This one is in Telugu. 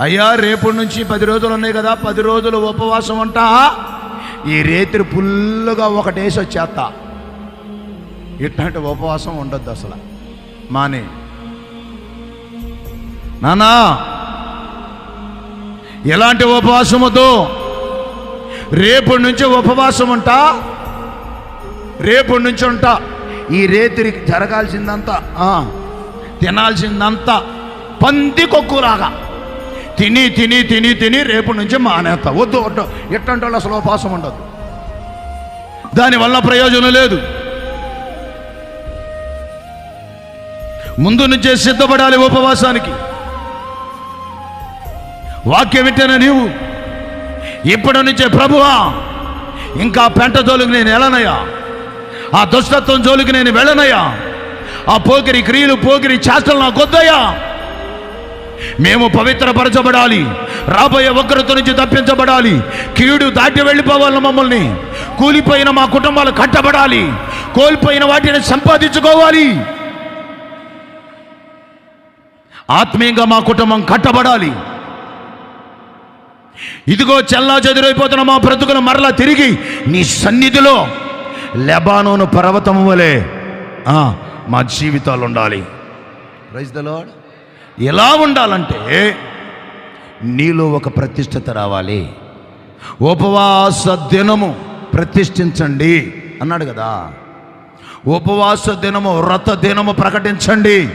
అయ్యా రేపటి నుంచి పది రోజులు ఉన్నాయి కదా పది రోజులు ఉపవాసం అంట ఈ రేత్రి ఫుల్లుగా ఒకటేసి వచ్చేస్తా. ఇట్లాంటి ఉపవాసం ఉండొద్దు అసలు. మానే. నానా ఎలాంటి ఉపవాసం వద్దు. రేపటి నుంచి ఉపవాసం ఉంటా. రేపటి నుంచి ఉంటా. ఈ రేతిరికి జరగాల్సిందంతా తినాల్సిందంతా పంది కొక్కులాగా తిని తిని తిని తిని రేపు నుంచి మానేస్తా వద్దు వద్దు. ఎట్టంటే వాళ్ళు అసలు ఉపాసం ఉండదు. దానివల్ల ప్రయోజనం లేదు. ముందు నుంచే సిద్ధపడాలి ఉపవాసానికి. వాక్యం వింటేన నీవు. ఇప్పటి నుంచే ప్రభువా ఇంకా పెంట జోలికి నేను వెళ్ళనయ్యా. ఆ దుష్టత్వం జోలికి నేను వెళ్ళనయ్యా. ఆ పోకిరి క్రియలు పోకిరి చేష్టలు నాకు వద్దయ్యా. మేము పవిత్రపరచబడాలి. రాబోయే ఒకరితో నుంచి తప్పించబడాలి. కీడు దాటి వెళ్ళిపోవాలి మమ్మల్ని. కూలిపోయిన మా కుటుంబాలు కట్టబడాలి. కోల్పోయిన వాటిని సంపాదించుకోవాలి. ఆత్మీయంగా మా కుటుంబం కట్టబడాలి. ఇదిగో చల్లా చెదిరైపోతున్న మా బ్రతుకును మరలా తిరిగి నీ సన్నిధిలో లెబానోను పర్వతం వలె ఆ, మా జీవితాలు ఉండాలి రైస్ ద లార్డ్ ఎలా ఉండాలంటే నీలో ఒక ప్రతిష్టత రావాలి. ఉపవాస దినము ప్రతిష్ఠించండి అన్నాడు కదా. ఉపవాస దినము వ్రత దినము ప్రకటించండి.